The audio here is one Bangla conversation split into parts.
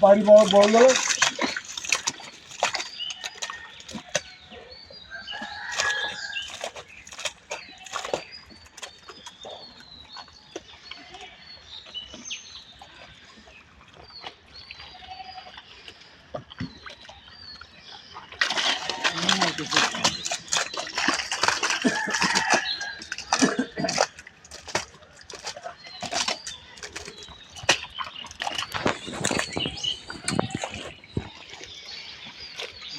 বাড়ি বড় বড় গেল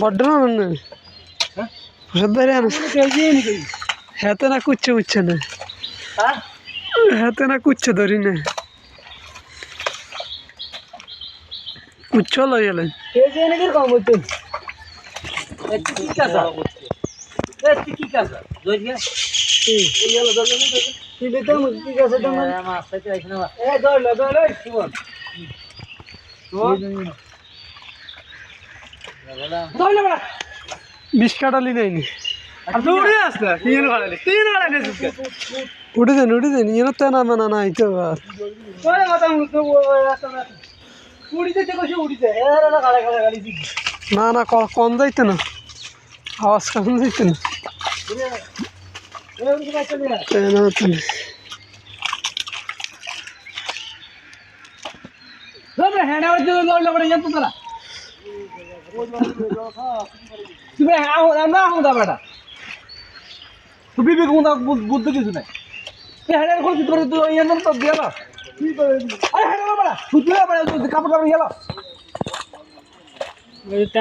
বড্ড না মানে? প্রসাদ বাইরে আনো। না কুচ্ছে উচ্ছে না? হাতে না কুচ্ছে ধরি না। উচ্চ লই গেলেন কি কম হচ্ছে কি কাঁচা কি কি কাঁচা দই গিয়া কাটালি নেয়নি উঠে দেন ইয়ে তো না মানা তো না। না কম যাইতো না। আওয়াজ কম যাইতো না না না। বুদ্ধ কিছু নাই হ্যাঁ কোন চিত্র তো দিয়ে না আরে হ্যাঁ বাড়া সুতলে বাড়া কাপড় কাপড় গেল